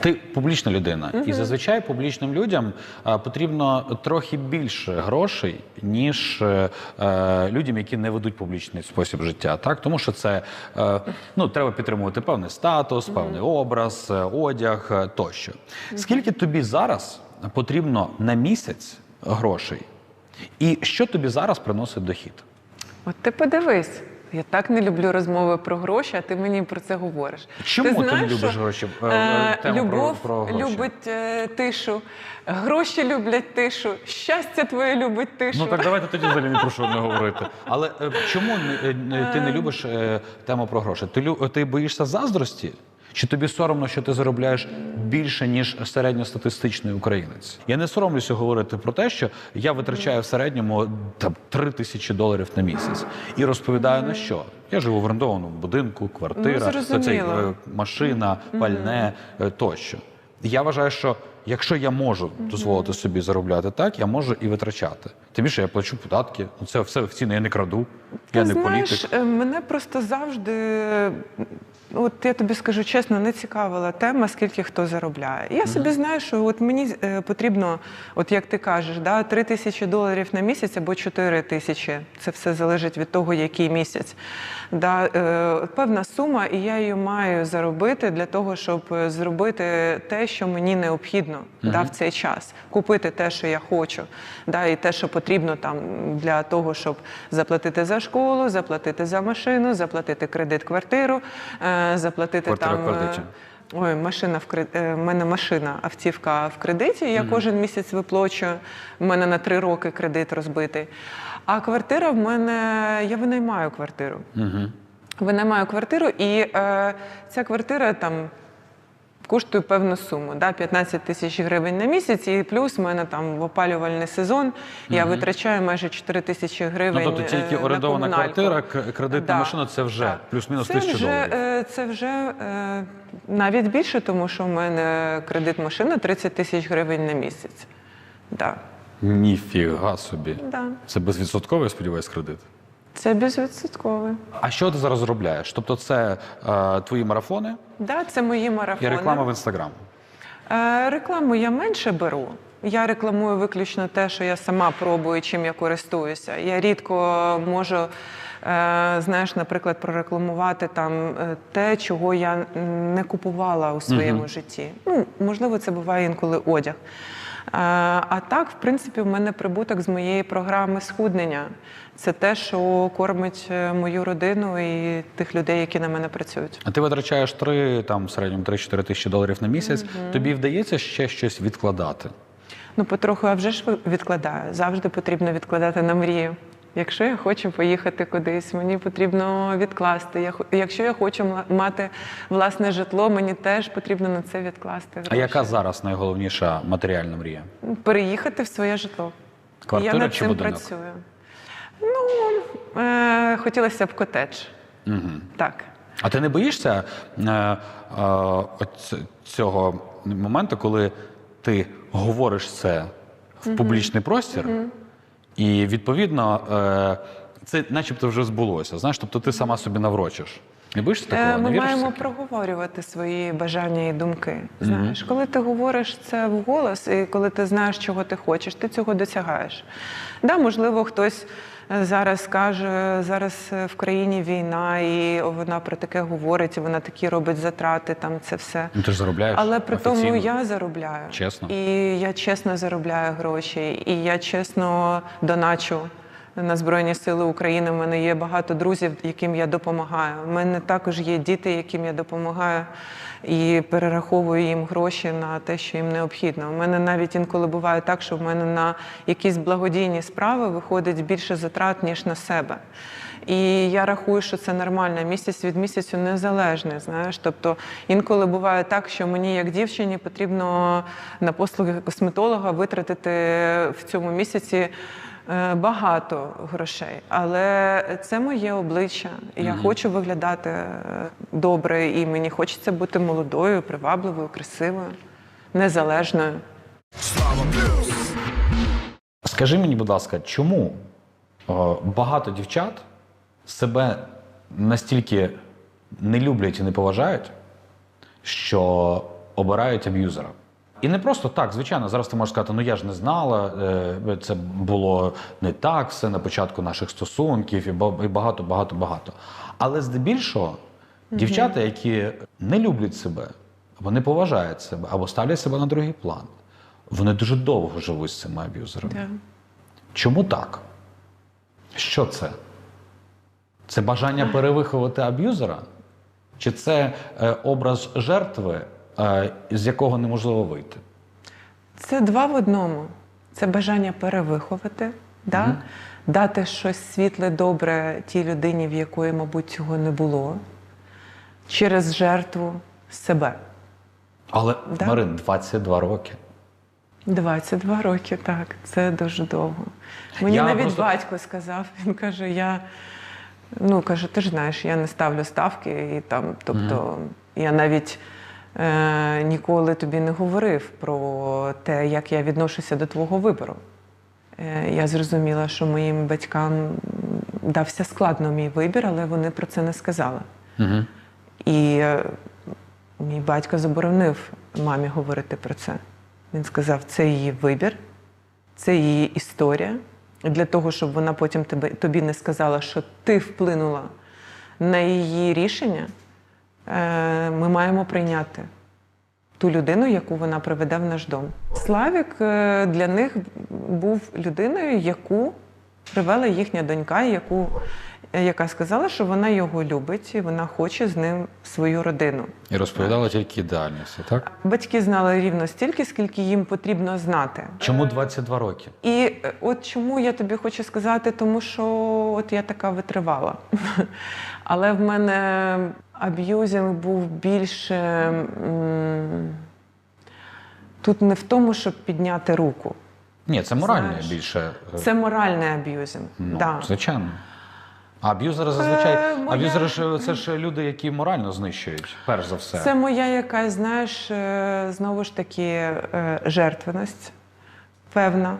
Ти публічна людина, і зазвичай публічним людям е, потрібно трохи більше грошей, ніж е, е, людям, які не ведуть публічний спосіб життя. Так, тому що це е, ну треба підтримувати певний статус, певний образ, е, одяг е, тощо. Скільки тобі зараз потрібно на місяць грошей, і що тобі зараз приносить дохід? От ти подивись. Я так не люблю розмови про гроші, а ти мені про це говориш. Чому ти не любиш гроші? Е, е, тему про- Любов про гроші. любить е, тишу, гроші люблять тишу, щастя твоє любить тишу. Ну так давайте тоді взагалі не про що не говорити. Але е, чому не- е, ти не любиш е, тему про гроші? Ти, ти боїшся заздрості? Чи тобі соромно, що ти заробляєш більше, ніж середньостатистичний українець? Я не соромлюся говорити про те, що я витрачаю в середньому там, 3 тисячі доларів на місяць і розповідаю на що. Я живу в орендованому будинку, квартира, Ну, цей, е, машина, пальне е, тощо. Я вважаю, що якщо я можу дозволити собі заробляти так, я можу і витрачати. Тим більше я плачу податки. Ну, Це все офіційно, я не краду, я не знаєш, політик. е, мене просто завжди, от я тобі скажу чесно, не цікавила тема, скільки хто заробляє. Я собі знаю, що от мені е, потрібно, от як ти кажеш, да, 3 тисячі доларів на місяць або 4 тисячі. Це все залежить від того, який місяць. Да, е, певна сума, і я її маю заробити для того, щоб е, зробити те, що мені необхідно да, в цей час, купити те, що я хочу, да, і те, що потрібно там для того, щоб заплатити за школу, заплатити за машину, заплатити кредит квартиру, е, заплатити Квартира там. е, Ой, машина в кред... е, в мене машина, автівка в кредиті. Я кожен місяць виплачую. У мене на три роки кредит розбитий. А квартира в мене я винаймаю квартиру. Угу. Винаймаю квартиру, і е, ця квартира там коштує певну суму, да, 15 тисяч гривень на місяць, і плюс в мене там в опалювальний сезон я витрачаю майже 4 тисячі Ну, гривень. тобто тільки е, на орендована квартира, кредитна Да, машина це вже плюс-мінус тисячу вже, доларів. е, Це вже е, навіть більше, тому що в мене кредит машини 30 тисяч гривень на місяць. Да. Ніфіга собі. Да. Це безвідсотковий, я сподіваюся, кредит. Це безвідсоткове. А що ти зараз робляєш? Тобто, це е, твої марафони Да, це мої і марафони. реклама в інстаграм. Е, Рекламу я менше беру. Я рекламую виключно те, що я сама пробую, чим я користуюся. Я рідко можу, е, знаєш, наприклад, прорекламувати там е, те, чого я не купувала у своєму житті. Ну, можливо, це буває інколи одяг. Е, А так, в принципі, в мене прибуток з моєї програми схуднення. Це те, що кормить е, мою родину і тих людей, які на мене працюють. А ти витрачаєш 3, там в середньому 3-4 тисячі доларів на місяць. Тобі вдається ще щось відкладати. Ну, потроху, а вже ж відкладаю. Завжди потрібно відкладати на мрію. Якщо я хочу поїхати кудись, мені потрібно відкласти. Якщо я хочу ма- мати власне житло, мені теж потрібно на це відкласти. А яка зараз найголовніша матеріальна мрія? Переїхати в своє житло. Квартира я над цим будинок? працюю. Ну, е- хотілося б котедж. Угу. Так. А ти не боїшся е, е, цього моменту, коли ти говориш це в публічний простір, і відповідно е, це начебто вже збулося. Знаєш, тобто ти сама собі наврочиш. Не боїшся такого? Ми не маємо таке? проговорювати свої бажання і думки. Знаєш, коли ти говориш це вголос, і коли ти знаєш, чого ти хочеш, ти цього досягаєш. Да, можливо, хтось е, зараз каже, зараз в країні війна, і вона про таке говорить, і вона такі робить затрати, там це все. Ну, ти ж заробляєш. Але при тому я заробляю. Чесно. І я чесно заробляю гроші, і я чесно доначу на Збройні Сили України. У мене є багато друзів, яким я допомагаю. У мене також є діти, яким я допомагаю і перераховую їм гроші на те, що їм необхідно. У мене навіть інколи буває так, що в мене на якісь благодійні справи виходить більше затрат, ніж на себе. І я рахую, що це нормально, місяць від місяцю незалежне. Знаєш, тобто інколи буває так, що мені, як дівчині, потрібно на послуги косметолога витратити в цьому місяці. Е, Багато грошей, але це моє обличчя. Я хочу виглядати е, добре, і мені хочеться бути молодою, привабливою, красивою, незалежною. Скажи мені, будь ласка, чому багато дівчат себе настільки не люблять і не поважають, що обирають аб'юзера. І не просто так, звичайно, зараз ти можеш сказати, ну я ж не знала, е, це було не так, все на початку наших стосунків і багато, багато, багато. Але здебільшого дівчата, які не люблять себе, або не поважають себе, або ставлять себе на другий план, вони дуже довго живуть з цими аб'юзерами. Да. Чому так? Що це? Це бажання перевиховати аб'юзера? Чи це е, образ жертви, з якого неможливо вийти? Це два в одному. Це бажання перевиховати, да? дати щось світле, добре тій людині, в якої, мабуть, цього не було, через жертву себе. Але Да. Марин, 22 роки. 22 роки, так, це дуже довго. Мені Я навіть просто- батько сказав, він каже, я ну каже, ти ж знаєш, я не ставлю ставки, і там, тобто, я навіть е, ніколи тобі не говорив про те, як я відношуся до твого вибору. Е, я зрозуміла, що моїм батькам дався складно мій вибір, але вони про це не сказали. Угу. І е, мій батько заборонив мамі говорити про це. Він сказав, це її вибір, це її історія. Для того, щоб вона потім тобі не сказала, що ти вплинула на її рішення, ми маємо прийняти ту людину, яку вона приведе в наш дом. Славік е, для них був людиною, яку привела їхня донька, яку, е, яка сказала, що вона його любить і вона хоче з ним свою родину. І розповідала тільки ідеальності, так? Батьки знали рівно стільки, скільки їм потрібно знати. Чому 22 роки? І е, от чому я тобі хочу сказати, тому що от я така витривала. Але в мене аб'юзинг був більше тут не в тому, щоб підняти руку. Ні, це моральне Знаєш, більше. е, Це моральний аб'юзинг. Ну, да. Звичайно. А аб'юзери зазвичай. Е, моя- Аб'юзери ж це ж люди, які морально знищують, перш за все. Це моя якась, знаєш, е, знову ж таки, е, жертвеність певна.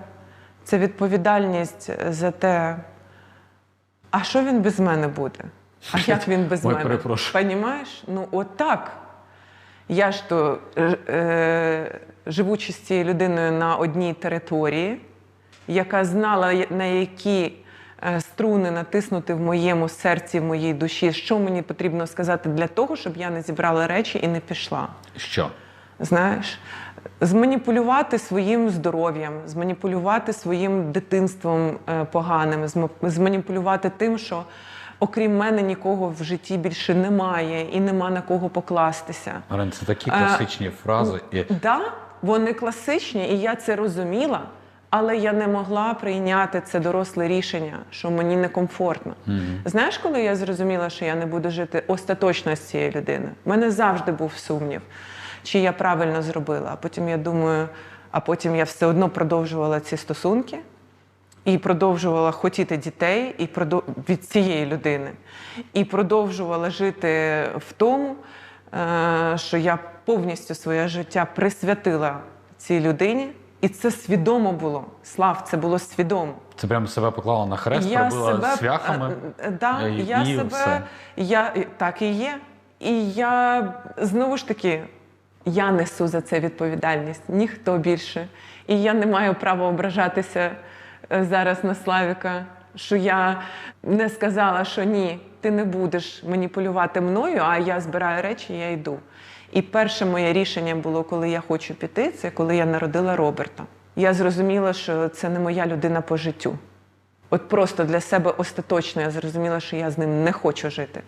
Це відповідальність за те, а що він без мене буде? А як він без Ой, мене? перепрошую. Понімаєш? Ну, от так. Я ж то, е, живучи з цією людиною на одній території, яка знала, на які е, струни натиснути в моєму серці, в моїй душі, що мені потрібно сказати для того, щоб я не зібрала речі і не пішла. Що? Знаєш, зманіпулювати своїм здоров'ям, зманіпулювати своїм дитинством е, поганим, зманіпулювати тим, що окрім мене нікого в житті більше немає і нема на кого покластися. Марин, це такі Е, класичні фрази. І... Да, вони класичні, і я це розуміла, але я не могла прийняти це доросле рішення, що мені некомфортно. Знаєш, коли я зрозуміла, що я не буду жити остаточно з цією людиною? У мене завжди був сумнів, чи я правильно зробила. А потім я думаю, а потім я все одно продовжувала ці стосунки. І продовжувала хотіти дітей і продов... від цієї людини. І продовжувала жити в тому, е, що я повністю своє життя присвятила цій людині. І це свідомо було. Слав, це було свідомо. Це прямо себе поклала на хрест, я пробила себе, цвяхами. е, е, да, і- я і себе, все. я, так і є. І я знову ж таки, я несу за це відповідальність, ніхто більше. І я не маю права ображатися зараз на Славіка, що я не сказала, що ні, ти не будеш маніпулювати мною, а я збираю речі, я йду. І перше моє рішення було, коли я хочу піти, це коли я народила Роберта. Я зрозуміла, що це не моя людина по життю. От просто для себе остаточно я зрозуміла, що я з ним не хочу жити.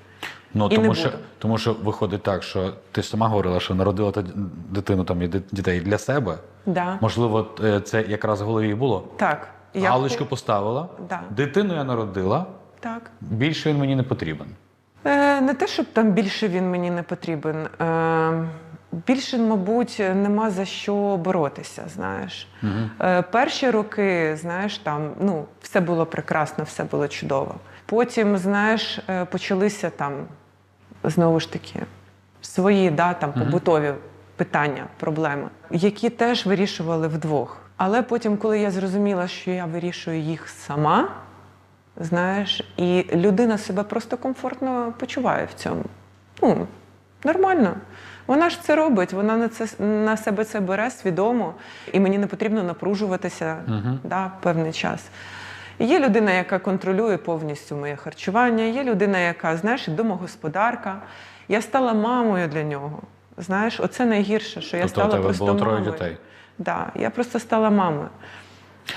Ну, І тому, не що, буду. тому що виходить так, що ти сама говорила, що народила та дитину там і дітей для себе. Да. Можливо, е, це якраз в голові і було. Так. Я Галочку поставила, Да. дитину я народила, Так. більше він мені не потрібен. Е, не те, щоб там більше він мені не потрібен. Е, більше, мабуть, нема за що боротися. Знаєш, е, перші роки, знаєш, там ну все було прекрасно, все було чудово. Потім, знаєш, е, почалися там знову ж таки свої да, там, побутові питання, проблеми, які теж вирішували вдвох. Але потім, коли я зрозуміла, що я вирішую їх сама, знаєш, і людина себе просто комфортно почуває в цьому. Ну, Нормально. Вона ж це робить, вона на, це, на себе це бере свідомо, і мені не потрібно напружуватися да, певний час. Є людина, яка контролює повністю моє харчування, є людина, яка, знаєш, домогосподарка. Я стала мамою для нього. Знаєш, оце найгірше, що я Тобто стала тебе просто було троє мамою. дітей? Да, я просто стала мамою.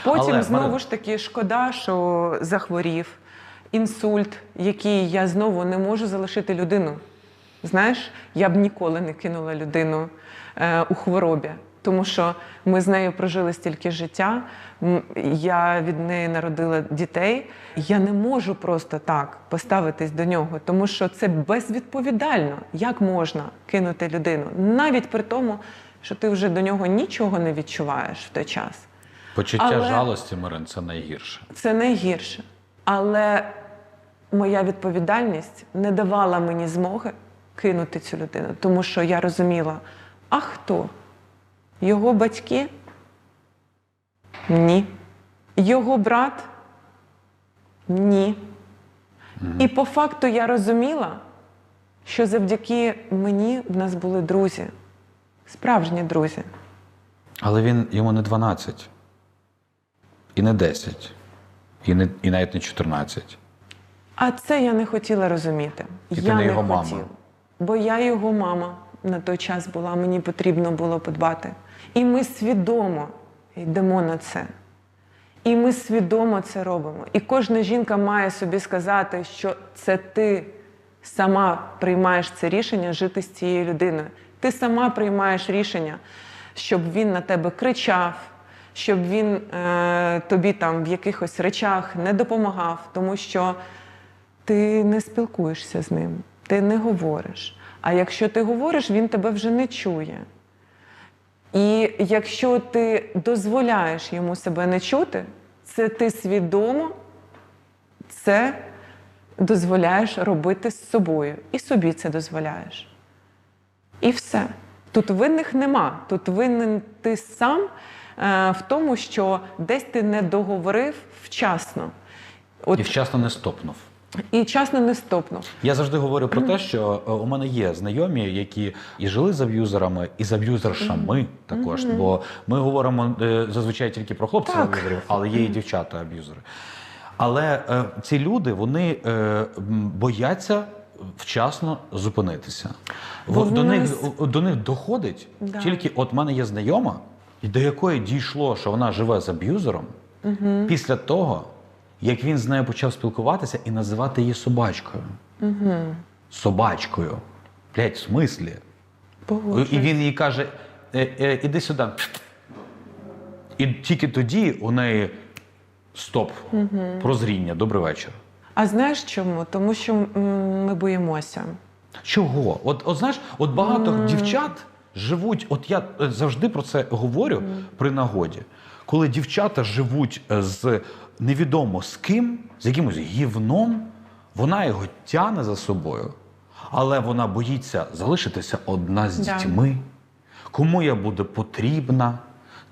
Потім Але, знову Марина- ж таки шкода, що захворів інсульт, який я знову не можу залишити людину. Знаєш, я б ніколи не кинула людину е, у хворобі, тому що ми з нею прожили стільки життя. Я від неї народила дітей. Я не можу просто так поставитись до нього, тому що це безвідповідально. Як можна кинути людину, навіть при тому, що ти вже до нього нічого не відчуваєш в той час. Почуття Але- жалості, Марин, це найгірше. Це найгірше. Але моя відповідальність не давала мені змоги кинути цю людину, тому що я розуміла, а хто? Його батьки? Ні. Його брат? Ні. І по факту я розуміла, що завдяки мені в нас були друзі, справжні друзі. Але він йому не 12, і не 10, і, не, і навіть не 14. А це я не хотіла розуміти. І ти я не не його мама. Бо я його мама на той час була, мені потрібно було подбати. І ми свідомо йдемо на це. І ми свідомо це робимо. І кожна жінка має собі сказати, що це ти сама приймаєш це рішення жити з цією людиною. Ти сама приймаєш рішення, щоб він на тебе кричав, щоб він е, тобі там в якихось речах не допомагав, тому що ти не спілкуєшся з ним, ти не говориш. А якщо ти говориш, він тебе вже не чує. І якщо ти дозволяєш йому себе не чути, це ти свідомо це дозволяєш робити з собою. І собі це дозволяєш. І все. Тут винних нема. Тут винен ти сам е, в тому, що десь ти не договорив вчасно. От, І вчасно не стопнув. І вчасно не стопнув. Я завжди говорю про те, що е, у мене є знайомі, які і жили з аб'юзерами, і з аб'юзершами також. Бо ми говоримо е, зазвичай тільки про хлопців аб'юзерів, але є і дівчата аб'юзери. Але е, ці люди вони е, бояться вчасно зупинитися. Бо до, в них, до них доходить Да. тільки от мене є знайома, і до якої дійшло, що вона живе з аб'юзером, після того, як він з нею почав спілкуватися і називати її собачкою. Собачкою. Блять, в смислі? Погоджуюсь. І він їй каже: е, е, іди сюди. І тільки тоді у неї стоп, прозріння, добрий вечір. А знаєш чому? Тому що ми боїмося. Чого? От, от знаєш, от багато дівчат живуть, от я е, завжди про це говорю при нагоді, коли дівчата живуть з невідомо з ким, з якимось гівном, вона його тяне за собою, але вона боїться залишитися одна з Да. дітьми. Кому я буду потрібна?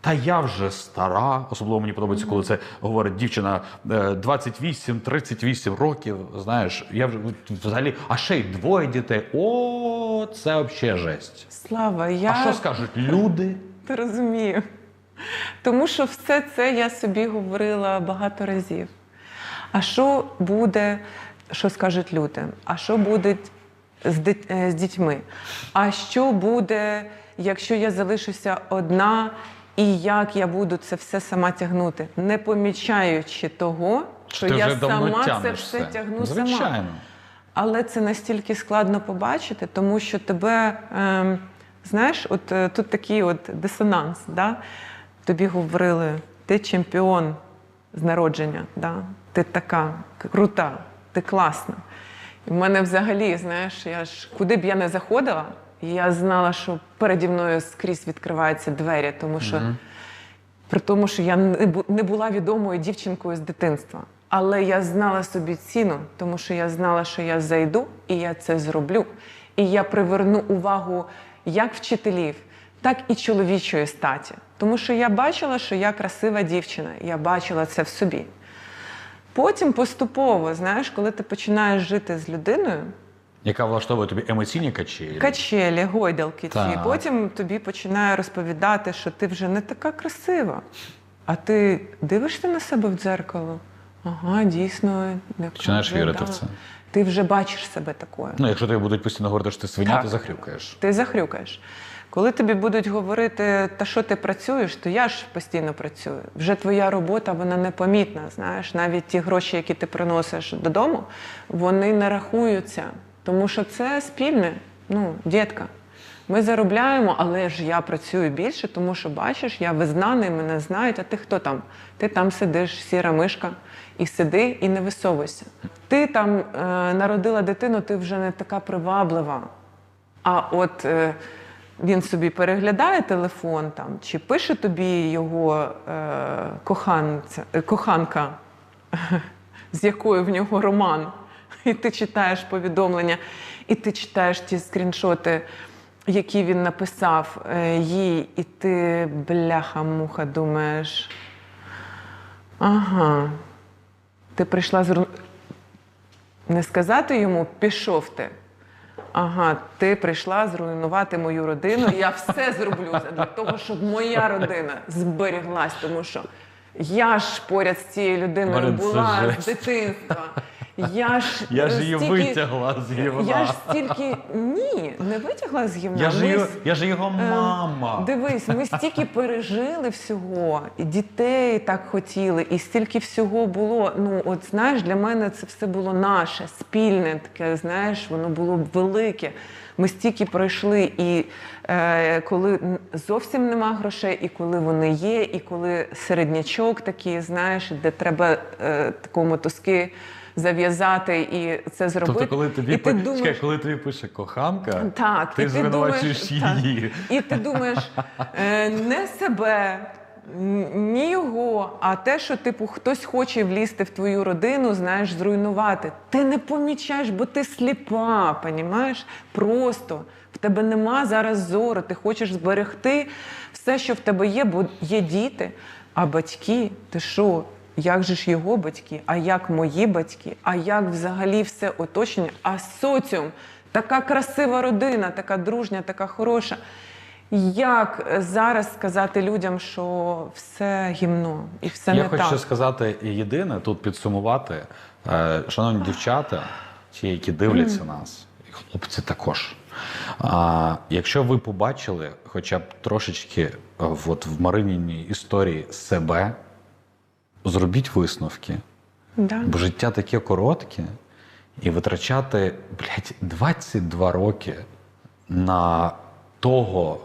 Та я вже стара. Особливо мені подобається, коли це говорить дівчина е, 28-38 років. Знаєш, я вже взагалі, а ще й двоє дітей. О, це взагалі жесть. Слава, я А що скажуть люди? Ти розумію. Тому що все це я собі говорила багато разів. А що буде, що скажуть люди? А що буде з, е, з дітьми? А що буде, якщо я залишуся одна, і як я буду це все сама тягнути, не помічаючи того, що Ти я сама це все тягну сама. Але це настільки складно побачити, тому що тебе, ем, знаєш, от е, тут такий от дисонанс. Да? Тобі говорили, ти чемпіон з народження, да? ти така крута, ти класна. І в мене взагалі, знаєш, я ж куди б я не заходила, я знала, що переді мною скрізь відкриваються двері, тому що при тому, що я не була відомою дівчинкою з дитинства. Але я знала собі ціну, тому що я знала, що я зайду і я це зроблю. І я приверну увагу як вчителів, так і чоловічої статі. Тому що я бачила, що я красива дівчина, я бачила це в собі. Потім поступово, знаєш, коли ти починаєш жити з людиною, Яка влаштовує тобі емоційні качелі. качелі, гойдалки. Так. Ці. Потім тобі починає розповідати, що ти вже не така красива. А ти дивишся на себе в дзеркало? Ага, дійсно, не Починаєш вже, вірити да. в це. Ти вже бачиш себе такою. Ну, якщо тобі будуть постійно говорити, що ти свиня, Так. ти захрюкаєш. Ти захрюкаєш. Коли тобі будуть говорити, та що ти працюєш, то я ж постійно працюю. Вже твоя робота вона непомітна. Знаєш, навіть ті гроші, які ти приносиш додому, вони не рахуються, тому що це спільне. Ну, дітка. Ми заробляємо, але ж я працюю більше, тому що бачиш, я визнаний, мене знають. А ти хто там? Ти там сидиш, сіра мишка, і сиди, і не висовуйся. Ти там е, народила дитину, ти вже не така приваблива. А от е, він собі переглядає телефон там, чи пише тобі його е, коханця, е, коханка, з якою в нього роман, і ти читаєш повідомлення, і ти читаєш ті скріншоти, які він написав е, їй, і ти бляха-муха думаєш. Ага, ти прийшла з не сказати йому пішов ти. Ага, ти прийшла зруйнувати мою родину. Я все зроблю для того, щоб моя родина зберіглась, тому що я ж поряд з цією людиною була з дитинства. Я ж, Я ж е, її стільки- витягла з гівна. Я ж стільки ні, не витягла з гімна. Я ж Ми я ж його мама. Дивись, ми стільки пережили всього, і дітей так хотіли, і стільки всього було. Ну, от знаєш, для мене це все було наше, спільне, таке, знаєш, воно було велике. Ми стільки пройшли, і е, коли зовсім нема грошей, і коли вони є, і коли середнячок такий, знаєш, де треба е, таку мотузки зав'язати і це зробити. Тобто, коли тобі, і ти думаєш, Чекай, коли тобі пише коханка, так, ти звинувачуєш так. її. І ти думаєш, е, не себе, ні його, а те, що типу хтось хоче влізти в твою родину, знаєш, зруйнувати. Ти не помічаєш, бо ти сліпа, понімаєш? Просто в тебе нема зараз зору. Ти хочеш зберегти все, що в тебе є, бо є діти, а батьки, ти що? Як же ж його батьки, а як мої батьки, а як взагалі все оточення, а соціум, така красива родина, така дружня, така хороша. Як зараз сказати людям, що все гімно і все Я не хочу сказати єдине, тут підсумувати. Е, Шановні дівчата, ті, які дивляться нас, і хлопці також. А, якщо ви побачили хоча б трошечки е, от в Мариніній історії себе, зробіть висновки. Да. Бо життя таке коротке, і витрачати, блядь, 22 роки на того,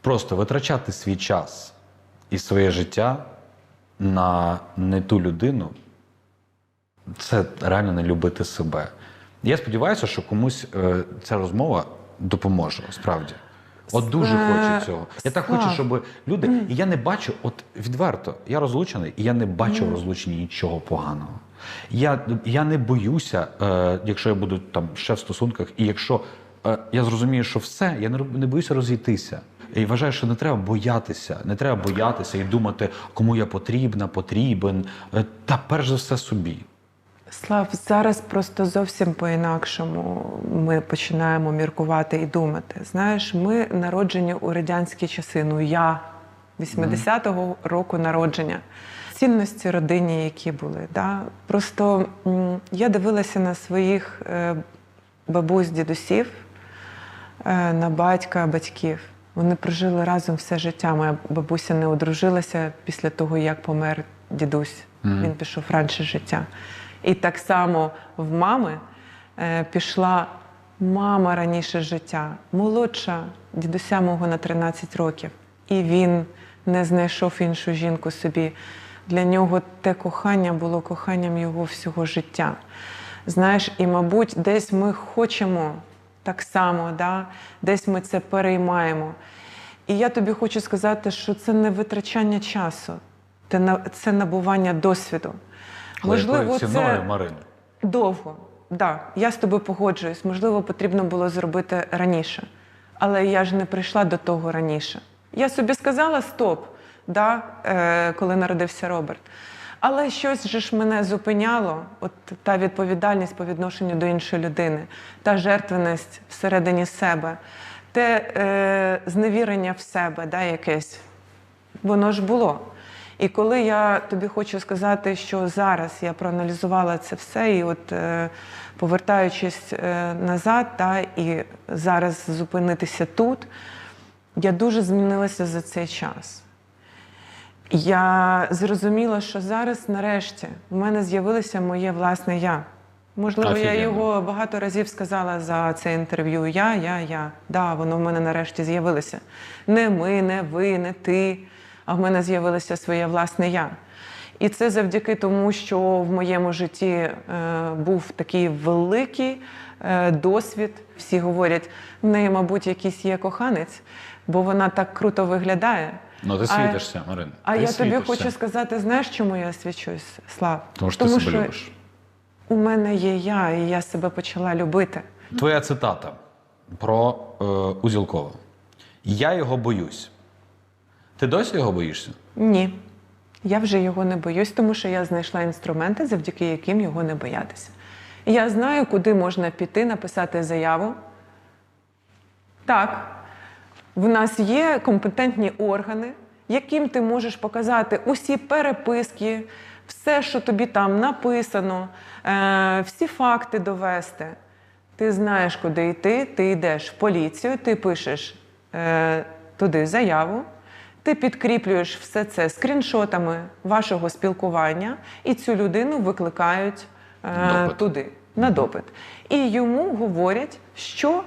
просто витрачати свій час і своє життя на не ту людину, це реально не любити себе. Я сподіваюся, що комусь е, ця розмова допоможе, справді. От дуже Е, хочу цього. Я так хочу, щоб люди. І я не бачу, от відверто, я розлучений, і я не бачу в розлученні нічого поганого. Я, я не боюся, е, якщо я буду там ще в стосунках, і якщо е, я зрозумію, що все, я не, не боюся розійтися. І вважаю, що не треба боятися, не треба боятися і думати, кому я потрібна, потрібен. Е, Та перш за все собі. Слав, зараз просто зовсім по-інакшому ми починаємо міркувати і думати. Знаєш, ми народжені у радянські часи. Ну я 80-го року народження. Цінності родині, які були. Да? Просто я дивилася на своїх е, бабусь, дідусів, е, на батька, батьків. Вони прожили разом все життя. Моя бабуся не одружилася після того, як помер дідусь. Він пішов раніше життя. І так само в мами е, пішла мама раніше життя, молодша дідуся мого на 13 років. І він не знайшов іншу жінку собі. Для нього те кохання було коханням його всього життя. Знаєш, і, мабуть, десь ми хочемо так само, да? десь ми це переймаємо. І я тобі хочу сказати, що це не витрачання часу, це набування досвіду. Але якою ціною, Марин? Довго, так. Да, я з тобою погоджуюсь. Можливо, потрібно було зробити раніше. Але я ж не прийшла до того раніше. Я собі сказала стоп, да, е, коли народився Роберт. Але щось же ж мене зупиняло, от та відповідальність по відношенню до іншої людини, та жертвеність всередині себе, те е, зневірення в себе, да, якесь. Воно ж було. І коли я тобі хочу сказати, що зараз я проаналізувала це все, і от е, повертаючись е, назад, та, і зараз зупинитися тут, я дуже змінилася за цей час. Я зрозуміла, що зараз, нарешті, в мене з'явилося моє власне я. Можливо, я його багато разів сказала за це інтерв'ю. Я, я, я. Да, воно в мене нарешті з'явилося. Не ми, не ви, не ти, а в мене з'явилося своє власне я. І це завдяки тому, що в моєму житті е, був такий великий е, досвід. Всі говорять, в неї, мабуть, якийсь є коханець, бо вона так круто виглядає. Ну, ти світишся, Марин. А ти я тобі хочу сказати, знаєш, чому я свічусь, Слав? Тому що ти себе любиш. у мене є я, і я себе почала любити. Твоя цитата про е, Узілкова. Я його боюсь. Ти досі його боїшся? Ні. Я вже його не боюсь, тому що я знайшла інструменти, завдяки яким його не боятися. Я знаю, куди можна піти, написати заяву. Так, в нас є компетентні органи, яким ти можеш показати усі переписки, все, що тобі там написано, е, всі факти довести. Ти знаєш, куди йти, ти йдеш в поліцію, ти пишеш е, туди заяву, ти підкріплюєш все це скріншотами вашого спілкування, і цю людину викликають е, туди на допит. І йому говорять, що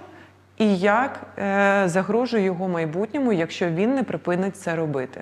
і як е, загрожує його майбутньому, якщо він не припинить це робити.